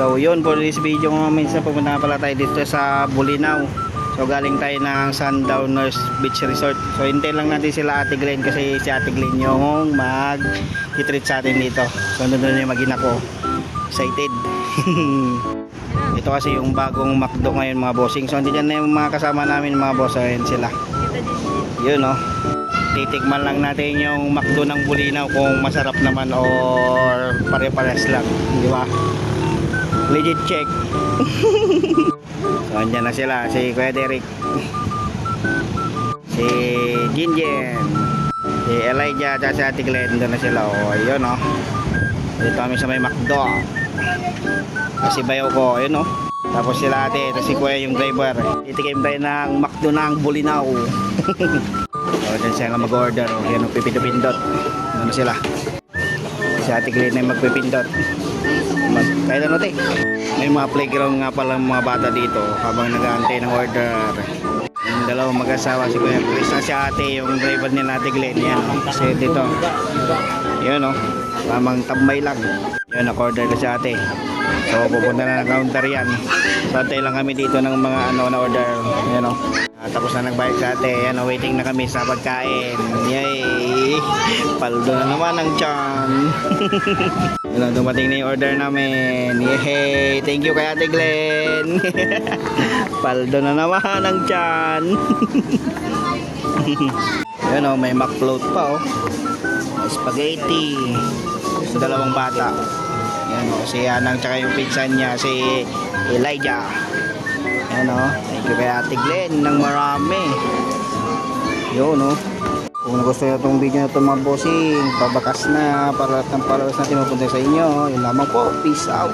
So yun for this video minsan pupunta nga pala tayo dito sa Bulinaw. So galing tayo ng Sundowners Beach Resort. So hintayin lang natin sila Ate Glenn kasi si Ate Glenn yung mag treat sa atin dito. So nandun yung magina ko. Excited. Ito kasi yung bagong McDo ngayon mga bossing. So andyan na yung mga kasama namin mga boss. Ayun sila. Yun no. Titikman lang natin yung McDo ng Bulinaw kung masarap naman or pare-pares lang. Di ba? Legit check. so na sila. Si Kuya Derek. Si Jinjen. Si Elijah at si Ate Glenn. Doon na sila. O ayun no. Dito kami sa may McDo. Kasi bayaw ko. Ayun no. Tapos sila ate, tapos si Kuya yung driver. Titikim tayo ng McDo ng Bulinaw. O, dyan sila mag-order. O, yan, o, pipindot-pindot. Ano sila? Si Ate Glenn ay magpipindot. Mag kahit ano, te. May mga playground nga pala mga bata dito habang nag-aantay ng order. Yung dalawang mag-asawa, si Kuya Chris si ate, yung driver ni Ate Glenn. Yan, o. kasi dito. Yun, o. Tamang tambay lang. Yun, nag-order na si ate. So, pupunta na ng counter yan. Santay lang kami dito ng mga ano na order. Yan, o. Ah, tapos na nagbayad sa ate. Yan, o, waiting na kami sa pagkain. Yay! Paldo na naman ang. Yan, o, dumating na yung order namin. Yay! Thank you kay ate Glenn. Paldo na naman ang tiyan. Yan, o, may McFloat pa, o. May spaghetti. Sa dalawang bata. Yan, o, si Anang tsaka yung pinsan niya, si Elijah. Yan o. Thank you kay Ate Glenn ng marami. Yun o. Kung nagustuhan nyo itong video na ito mga bossing, pabakas na para lahat ng followers natin mapunta sa inyo. Yun lamang po. Peace out.